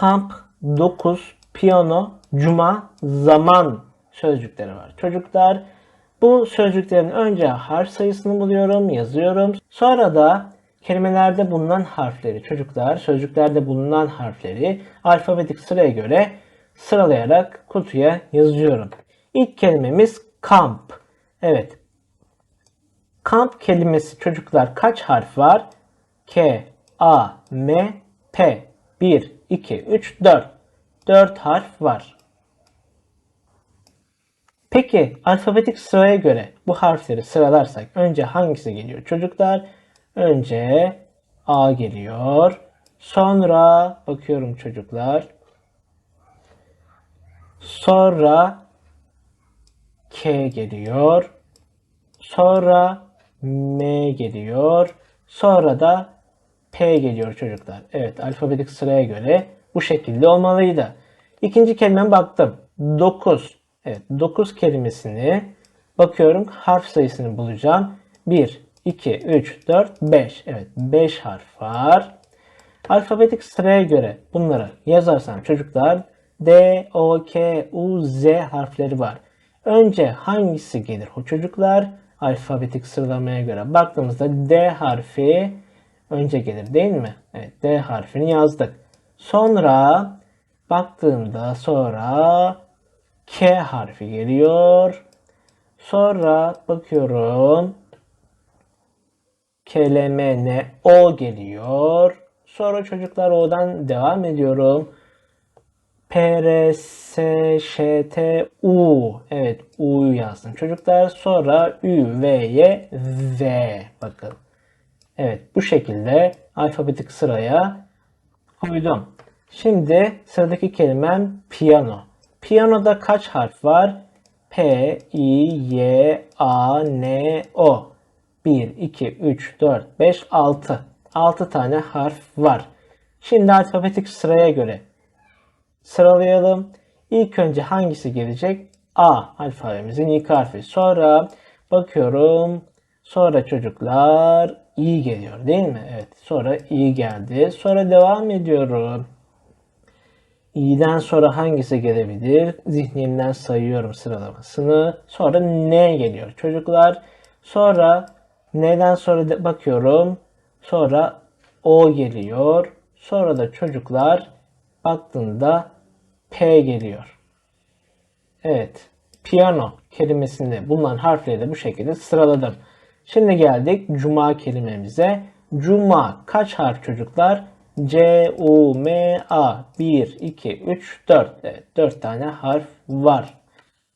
kamp, dokuz, piyano, cuma, zaman sözcükleri var. Çocuklar bu sözcüklerin önce harf sayısını buluyorum, yazıyorum. Sonra da kelimelerde bulunan harfleri, çocuklar sözcüklerde bulunan harfleri alfabetik sıraya göre sıralayarak kutuya yazıyorum. İlk kelimemiz kamp. Evet. Kamp kelimesi çocuklar kaç harf var? K, A, M, P. 1, 2, 3, 4. 4 harf var. Peki alfabetik sıraya göre bu harfleri sıralarsak önce hangisi geliyor çocuklar? Önce A geliyor. Sonra bakıyorum çocuklar. Sonra K geliyor. Sonra M geliyor. Sonra da P geliyor çocuklar. Evet alfabetik sıraya göre bu şekilde olmalıydı. İkinci kelimeme baktım. 9. Evet 9 kelimesini bakıyorum harf sayısını bulacağım. 1, 2, 3, 4, 5. Evet 5 harf var. Alfabetik sıraya göre bunları yazarsam çocuklar D, O, K, U, Z harfleri var. Önce hangisi gelir o çocuklar? Alfabetik sıralamaya göre baktığımızda D harfi önce gelir değil mi? Evet D harfini yazdık. Sonra baktığımda sonra K harfi geliyor. Sonra bakıyorum kelimene O geliyor. Sonra çocuklar O'dan devam ediyorum. P, R, S, Ş, T, U. Evet U'yu yazdım çocuklar. Sonra Ü, V, Y, V. Bakın. Evet bu şekilde alfabetik sıraya koydum. Şimdi sıradaki kelimem piyano. Piyanoda kaç harf var? P, I, Y, A, N, O. 1, 2, 3, 4, 5, 6. 6 tane harf var. Şimdi alfabetik sıraya göre sıralayalım. İlk önce hangisi gelecek? A alfabemizin ilk harfi. Sonra bakıyorum. Sonra çocuklar i geliyor değil mi? Evet. Sonra i geldi. Sonra devam ediyorum. i'den sonra hangisi gelebilir? Zihnimden sayıyorum sıralamasını. Sonra n geliyor çocuklar. Sonra n'den sonra bakıyorum. Sonra o geliyor. Sonra da çocuklar baktığında P geliyor. Evet. Piyano kelimesinde bulunan harfleri de bu şekilde sıraladım. Şimdi geldik cuma kelimemize. Cuma kaç harf çocuklar? C, U, M, A. 1, 2, 3, 4. Evet 4 tane harf var.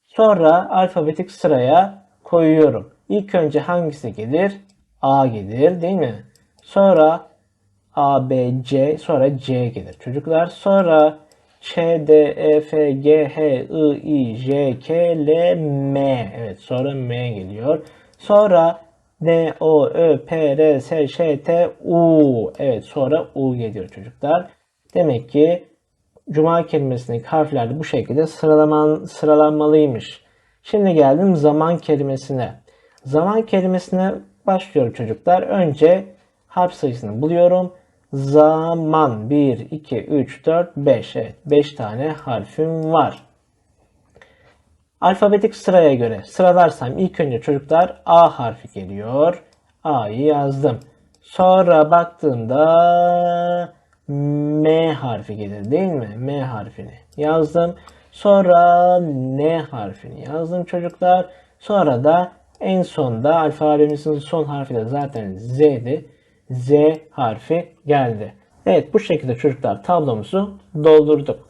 Sonra alfabetik sıraya koyuyorum. İlk önce hangisi gelir? A gelir değil mi? Sonra A, B, C sonra C gelir. Çocuklar sonra Ç, D, E, F, G, H, I, I, J, K, L, M. Evet sonra M geliyor. Sonra N, O, Ö, P, R, S, Ş, T, U. Evet sonra U geliyor çocuklar. Demek ki Cuma kelimesindeki harfler bu şekilde sıralaman, sıralanmalıymış. Şimdi geldim zaman kelimesine. Zaman kelimesine başlıyorum çocuklar. Önce harf sayısını buluyorum. Zaman 1, 2, 3, 4, 5. Evet 5 tane harfim var. Alfabetik sıraya göre sıralarsam ilk önce çocuklar A harfi geliyor. A'yı yazdım. Sonra baktığımda M harfi gelir değil mi? M harfini yazdım. Sonra N harfini yazdım çocuklar. Sonra da en sonda alfabemizin son harfi de zaten Z'di. Z harfi geldi. Evet bu şekilde çocuklar tablomuzu doldurduk.